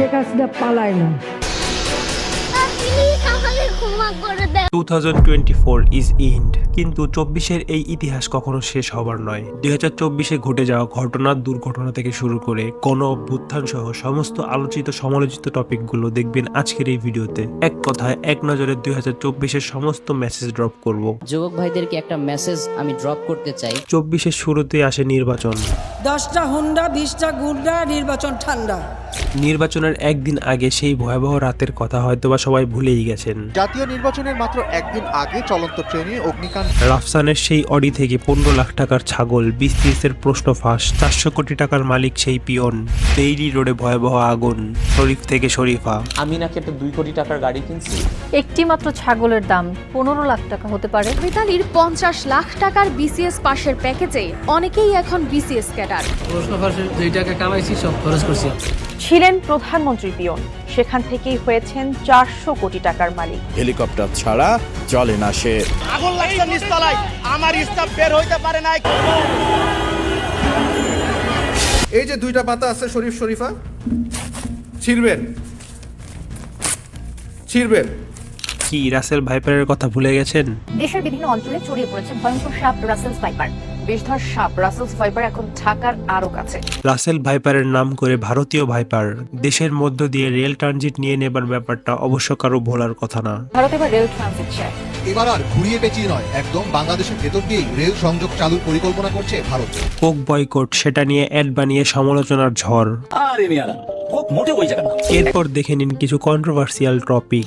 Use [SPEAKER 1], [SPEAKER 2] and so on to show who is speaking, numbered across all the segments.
[SPEAKER 1] শেখ হাসিনা পালায় না।
[SPEAKER 2] ঘুমা আমাকে ক্ষমা করে দেন
[SPEAKER 3] 2024 ইজ ইন্ড কিন্তু চব্বিশের এই ইতিহাস কখনো শেষ হবার নয়। দুই হাজার চব্বিশে ঘটে যাওয়া ঘটনা দুর্ঘটনা থেকে শুরু করে গণ অভ্যুত্থান সহ সমস্ত আলোচিত সমালোচিত টপিকগুলো দেখবেন আজকের এই ভিডিওতে। এক কথায় এক নজরে দুই হাজার চব্বিশের সমস্ত মেসেজ ড্রপ করব।
[SPEAKER 4] যুবক ভাইদেরকে একটা মেসেজ আমি ড্রপ করতে চাই।
[SPEAKER 3] চব্বিশের শুরুতে আসে নির্বাচন।
[SPEAKER 1] দশটা হুন্ডা বিশটা গুন্ডা নির্বাচন ঠান্ডা।
[SPEAKER 3] নির্বাচনের একদিন আগে সেই ভয়াবহ রাতের কথা হয়তোবা সবাই ভুলেই গেছেন।
[SPEAKER 5] জাতীয় নির্বাচনের মাত্র একদিন আগে চলন্ত ট্রেনে অগ্নিকাণ্ড।
[SPEAKER 3] রাফসানের সেই অডি থেকে পনেরো লাখ টাকার ছাগল বিসিএসের প্রশ্ন ফাঁস চারশো কোটি টাকার মালিক সেই পিয়ন ডেইলি রোডে ভয়াবহ আগুন শরীফ থেকে শরীফা।
[SPEAKER 6] আমি নাকি একটা দুই কোটি টাকার গাড়ি কিনছি।
[SPEAKER 7] একটি মাত্র ছাগলের দাম পনেরো লাখ টাকা হতে পারে।
[SPEAKER 8] মিতালির পঞ্চাশ লাখ টাকার বিসিএস পাশের প্যাকেজে অনেকেই এখন বিসিএস ক্যাডার।
[SPEAKER 7] ছিলেন প্রধানমন্ত্রী পিয়ন। সেখান থেকেই হয়েছেন চারশো কোটি টাকার মালিক।
[SPEAKER 9] হেলিকপ্টার ছাড়া চলে না সে।
[SPEAKER 10] এই যে দুইটা পাতা আছে শরীফ শরীফা। ছিড়বেন। ছিড়বেন।
[SPEAKER 3] কি রাসেল ভাইপারের কথা ভুলে গেছেন?
[SPEAKER 7] দেশের বিভিন্ন অঞ্চলে ছড়িয়ে পড়েছে ভয়ঙ্কর সাপ রাসেল ভাইপার। বিষধর সাপ রাসেলস ভাইপার এখন ঢাকার আরও কাছে।
[SPEAKER 3] রাসেল ভাইপারের নাম করে ভারতীয় ভাইপার দেশের মধ্য দিয়ে রেল ট্রানজিট নিয়ে নেবার ব্যাপারটা অবশ্য কারও ভোলার কথা না।
[SPEAKER 7] ভারত এবার রেল ট্রানজিট চায়।
[SPEAKER 5] এবার আর ঘুরিয়ে পেঁচিয়ে নয় একদম বাংলাদেশের ভেতর দিয়েই রেল সংযোগ চালুর পরিকল্পনা করছে ভারত।
[SPEAKER 3] কোক বয়কট সেটা নিয়ে অ্যাড বানিয়ে সমালোচনার ঝড়। এরপর দেখে নিন কিছু কন্ট্রোভার্সিয়াল টপিক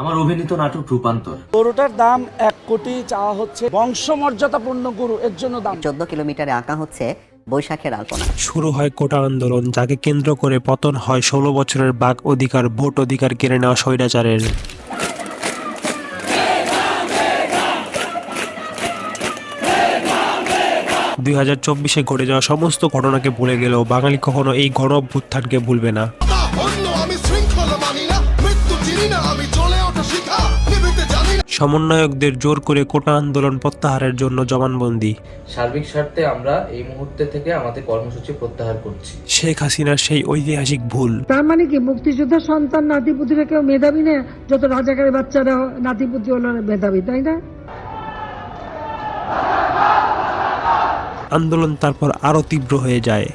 [SPEAKER 6] আমার অভিনীত নাটক রূপান্তর
[SPEAKER 1] গরুটার দাম এক কোটি চাওয়া হচ্ছে বংশমর্যাদাপূর্ণ গরু এর জন্য দাম
[SPEAKER 4] চোদ্দ কিলোমিটারে আঁকা হচ্ছে বৈশাখের আলপনা
[SPEAKER 3] শুরু হয় কোটা আন্দোলন যাকে কেন্দ্র করে পতন হয় ষোলো বছরের বাক অধিকার ভোট অধিকার কেড়ে নেওয়া স্বৈরাচারের দুই হাজার চব্বিশে ঘটে যাওয়া সমস্ত ঘটনাকে ভুলে গেলেও বাঙালি কখনো এই গণ অভ্যুত্থানকে ভুলবে না। সমন্বয়কদের জোর করে কোটা আন্দোলন প্রত্যাহারের জন্য জবানবন্দি।
[SPEAKER 6] সার্বিক স্বার্থে আমরা এই মুহূর্তে থেকে আমাদের কর্মসূচি প্রত্যাহার করছি।
[SPEAKER 3] শেখ হাসিনার সেই ঐতিহাসিক ভুল।
[SPEAKER 1] তার মানে কি মুক্তিযোদ্ধার সন্তান নাতিপুতিরা কেউ মেধাবী না যত রাজাকারের বাচ্চারা নাতিপুতি হলো মেধাবী তাই না?
[SPEAKER 3] আন্দোলন তারপর আরও তীব্র হয়ে যায়।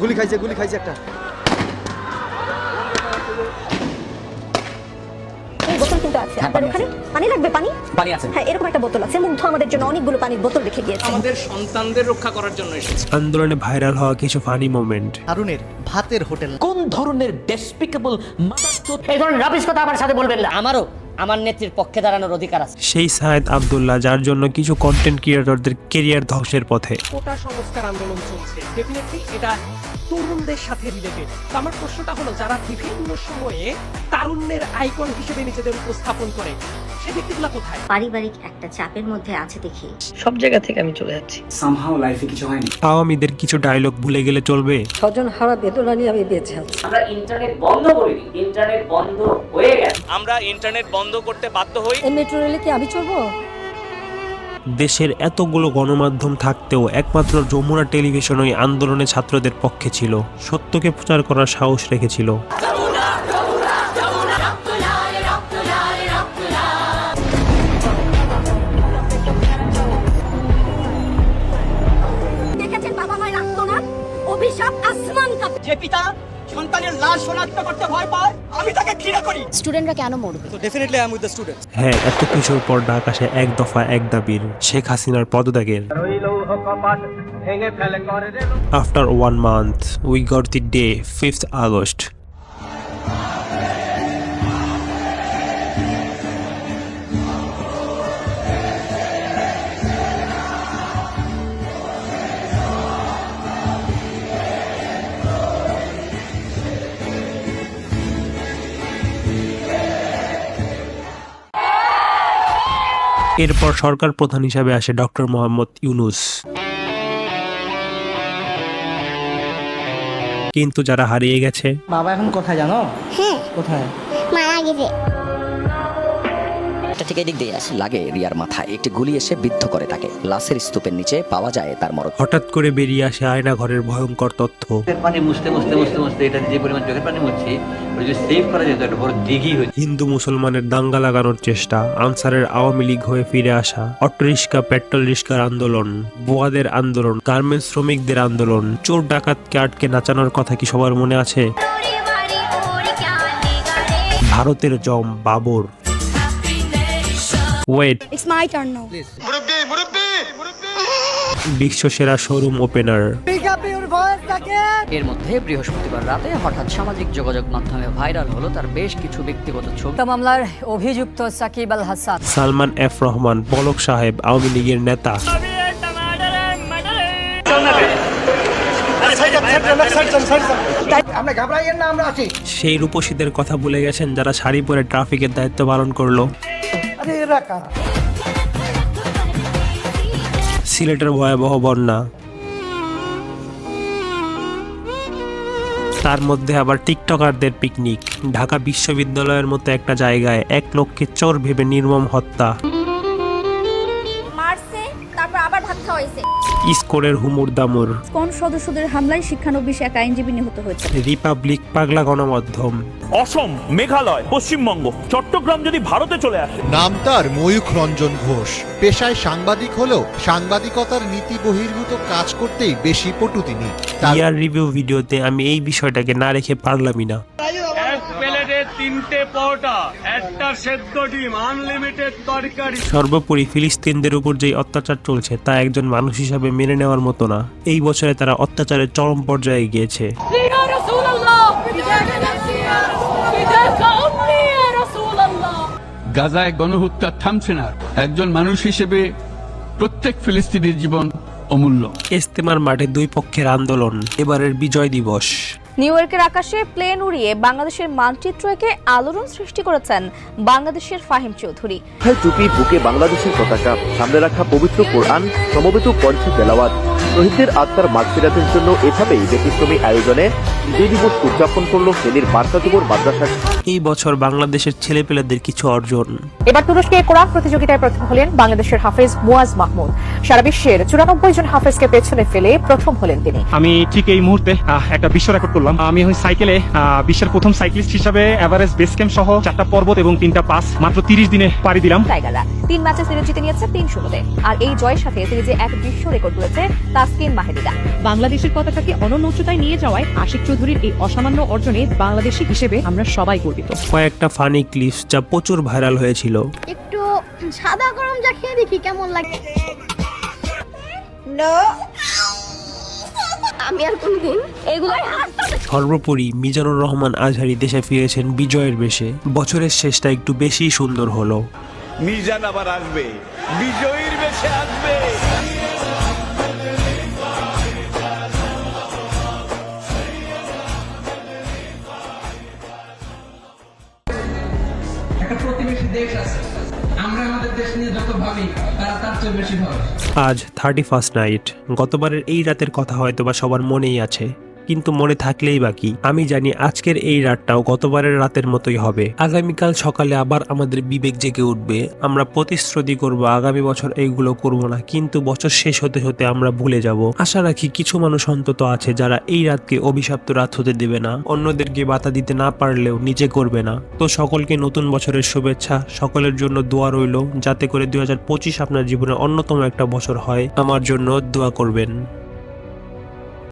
[SPEAKER 10] গুলি খাইছে গুলি খাইছে একটা।
[SPEAKER 2] বোতল কিন্তু আছে আপনার ওখানে? পানি
[SPEAKER 4] আছে।
[SPEAKER 2] হ্যাঁ এরকম একটা বোতল আছে। মুগ্ধ আমাদের জন্য অনেকগুলো পানির বোতল রেখে গিয়েছে।
[SPEAKER 3] আন্দোলনে ভাইরাল হওয়া কিছু ফানি মোমেন্ট
[SPEAKER 5] হারুনের ভাতের হোটেল।
[SPEAKER 4] কোন ধরনের ডেসপিকেবল এই ধরনের রাবিশ কথা আমার সাথে বলবেন না। আমারও। আমার নেত্রীর পক্ষে দাঁড়ানোর অধিকার আছে।
[SPEAKER 3] সেই সায়েদ আবদুল্লাহ যার জন্য কিছু কন্টেন্ট ক্রিয়েটরদের কেরিয়ার ধ্বংসের পথে।
[SPEAKER 1] কোটা সংস্কার আন্দোলন চলছে। ডেফিনেটলি এটা তরুণদের সাথে রিলেটেড আমার প্রশ্নটা হলো যারা বিভিন্ন সময়ে তারুণ্যের আইকন হিসেবে নিজেদের উপস্থাপন করে সে ব্যক্তিগুলো কোথায়?
[SPEAKER 2] পারিবারিক একটা চাপের মধ্যে আছে দেখি।
[SPEAKER 7] সব জায়গা থেকে আমি চলে যাচ্ছি।
[SPEAKER 3] আওয়ামীদের কিছু ডায়লগ ভুলে গেলে চলবে।
[SPEAKER 1] স্বজন হারা বেদনা নিয়ে আমি বেঁচে আছি।
[SPEAKER 4] আমরা ইন্টারনেট বন্ধ করিনি। ইন্টারনেট বন্ধ হয়ে গেছে।
[SPEAKER 6] আমরা ইন্টারনেট বন্ধ করতে বাধ্য হই।
[SPEAKER 1] এই মেট্রো রেলে কি আমি চলবো
[SPEAKER 3] দেশের এতগুলো গণমাধ্যম থাকতেও একমাত্র যমুনা টেলিভিশন ওই আন্দোলনে ছাত্রদের পক্ষে ছিল। সত্যকে প্রচার করার সাহস রেখেছিল।
[SPEAKER 4] যে পিতা সন্তানের লাশ শনাক্ত করতে ভয় পায় আমি তাকে ঘৃণা করি।
[SPEAKER 8] স্টুডেন্টরা কেন মরবে?
[SPEAKER 10] Definitely I with the students
[SPEAKER 3] হ্যাঁ এত কিছুর পর ডাক আসে এক দফা এক দাবির শেখ হাসিনার পদত্যাগের। After one month we got the day fifth August এরপর সরকার প্রধান হিসাবে আসে ডক্টর মোহাম্মদ ইউনুস। কিন্তু যারা হারিয়ে গেছে
[SPEAKER 4] বাবা এখন কোথায় জানো?
[SPEAKER 2] হ্যাঁ।
[SPEAKER 4] কোথায়?
[SPEAKER 2] মারা গেছে।
[SPEAKER 11] এটা ঠিক এদিক দিয়ে আসে। লাগে রিয়ার মাথায়। একটি গুলি এসে বিদ্ধ করে তাকে। লাশের স্তূপের নিচে পাওয়া যায় তার মরদ।
[SPEAKER 3] হঠাৎ করে বেরিয়ে আসে আয়না ঘরের ভয়ঙ্কর তথ্য।
[SPEAKER 12] পানি মুছতে মুছতে মুছতে মুছতে এটা যে পরিমাণ চোখের পানি মুছছি সেভ করা যেত একটা বড় দিঘি
[SPEAKER 3] হিন্দু মুসলমানের দাঙ্গা লাগানোর চেষ্টা আনসারের আওয়ামী লীগ হয়ে ফিরে আসা অটো রিক্সা পেট্রোল রিক্সার আন্দোলন বোয়াদের আন্দোলন গার্মেন্টস শ্রমিকদের আন্দোলন চোর ডাকাতকে আটকে নাচানোর কথা কি সবার মনে আছে? ভারতের জম Babar. Wait
[SPEAKER 2] it's my turn now
[SPEAKER 3] বিশ্বসেরা showroom opener
[SPEAKER 11] এর মধ্যে বৃহস্পতিবার রাতে হঠাৎ সামাজিক যোগাযোগ মাধ্যমে ভাইরাল হলো তার বেশ কিছু ব্যক্তিগত ছবি।
[SPEAKER 7] মামলার অভিযুক্ত সাকিব আল হাসান।
[SPEAKER 3] সালমান এফ রহমান পলক সাহেব আওয়ামী লীগের নেতা।
[SPEAKER 10] আমরা ঘাবড়াইয়েন না আমরা আছি।
[SPEAKER 3] সেই রূপসীদের কথা ভুলে গেছেন যারা শাড়ি পরে ট্রাফিকের দায়িত্ব পালন করল। সিলেটের ভয়াবহ বন্যা। তার মধ্যে আবার টিকটকারদের পিকনিক। ঢাকা বিশ্ববিদ্যালয়ের মতো একটা জায়গায় এক লোককে চোর ভেবে নির্মম হত্যা। ইস্কোরের হুমুর দামুর।
[SPEAKER 2] কোন সদস্যদের হামলায় শিক্ষানবিশ এক আইনজীবী নিহত হয়েছে
[SPEAKER 3] রিপাবলিক পাগলা গণমাধ্যম।
[SPEAKER 9] অসম মেঘালয় পশ্চিমবঙ্গ চট্টগ্রাম যদি ভারতে চলে আসে।
[SPEAKER 5] নাম তার ময়ূখ রঞ্জন ঘোষ। পেশায় সাংবাদিক হলেও সাংবাদিকতার নীতি বহির্ভূত কাজ করতেই বেশি পটু তিনি।
[SPEAKER 3] ইয়ার রিভিউ ভিডিওতে আমি এই বিষয়টাকে না রেখে পারলামই না। সর্বোপরি ফিলিস্তিনদের উপর যে অত্যাচার চলছে তা একজন মানুষ হিসাবে মেনে নেওয়ার মতো না। এই বছরে তারা অত্যাচারের চরম পর্যায়ে গিয়েছে।
[SPEAKER 12] গাজায় গণহত্যা থামছে না। একজন মানুষ হিসেবে প্রত্যেক ফিলিস্তিনির জীবন অমূল্য।
[SPEAKER 3] ইস্তেমার মাঠে দুই পক্ষের আন্দোলন এবারের বিজয় দিবস।
[SPEAKER 8] নিউ ইয়র্কের আকাশে প্লেন উড়িয়ে বাংলাদেশের মানচিত্র একে আলোড়ন সৃষ্টি করেছেন বাংলাদেশের ফাহিম চৌধুরী।
[SPEAKER 9] টুপি বুকে বাংলাদেশের পতাকা, সামনে রাখা পবিত্র কোরআন, সমবেত কণ্ঠে তেলাওয়াত। শহীদদের আত্মার মাগফিরাতের জন্য এভাবেই ব্যতিক্রমী আয়োজনে বিজয় দিবস উদযাপন করল ফেনীর বার্তা দিবর মাদ্রাসা
[SPEAKER 3] এই বছর বাংলাদেশের ছেলেপেলেদের কিছু অর্জন।
[SPEAKER 7] এবার তুরস্কে কোরআন প্রতিযোগিতায় প্রথম হলেন বাংলাদেশের হাফেজ মুয়াজ মাহমুদ। সারা বিশ্বের চুরানব্বই জন হাফেজকে পেছনে ফেলে প্রথম হলেন তিনি।
[SPEAKER 9] আমি ঠিক এই মুহূর্তে একটা বিশ্ব রেকর্ড করলাম। আমি ওই সাইকেলে বিশ্বের প্রথম সাইক্লিস্ট হিসাবে এভারেস্ট বেস ক্যাম্প সহ চারটা পর্বত এবং তিনটা পাস মাত্র তিরিশ দিনে পাড়ি দিলাম।
[SPEAKER 7] টাইগাররা তিন ম্যাচে সিরিজ জিতে নিয়েছে তিন শূন্যতে। আর এই জয়ের সাথে সিরিজে এক বিশ্ব রেকর্ড তুলেছে তাসকিন মাহেদিদা
[SPEAKER 13] বাংলাদেশের পতাকাকে অনন্য উচ্চতায় নিয়ে যাওয়ায় আশিক চৌধুরীর এই অসামান্য অর্জনে বাংলাদেশি হিসেবে আমরা সবাই গর্বিত
[SPEAKER 3] কয়েকটা ফানি ক্লিপস যা প্রচুর ভাইরাল হয়েছিল।
[SPEAKER 2] একটু সাদা গরম যা খেয়ে দেখি কেমন লাগে। আমি আর কোনদিন এগুলোই
[SPEAKER 3] সর্বোপরি মিজানুর রহমান আজহারি দেশে ফিরেছেন বিজয়ের বেশে। বছরের শেষটা একটু বেশি সুন্দর হলো।
[SPEAKER 9] মিজান আবার আসবে। বিজয়ীর বেশে আসবে।
[SPEAKER 3] আজ থার্টি ফার্স্ট নাইট গতবারের এই রাতের কথা হয়তো বা সবার মনেই আছে। কিন্তু মনে থাকলেই বাকি আমি জানি আজকের এই রাতটাও গতবারের রাতের মতোই হবে। আগামীকাল সকালে আবার আমাদের বিবেক জেগে উঠবে। আমরা প্রতিশ্রুতি করব আগামী বছর এইগুলো করব না, কিন্তু বছর শেষ হতে হতে আমরা ভুলে যাব। আশা রাখি কিছু মানুষ অন্তত আছে যারা এই রাতকে অভিশপ্ত রাত হতে দেবে না। অন্যদেরকে বাতা দিতে না পারলেও নিজে করবে না। তো সকলকে নতুন বছরের শুভেচ্ছা, সকলের জন্য দোয়া রইল, যাতে করে দুই হাজার পঁচিশ আপনার জীবনে অন্যতম একটা বছর হয়। আমার জন্য দোয়া করবেন।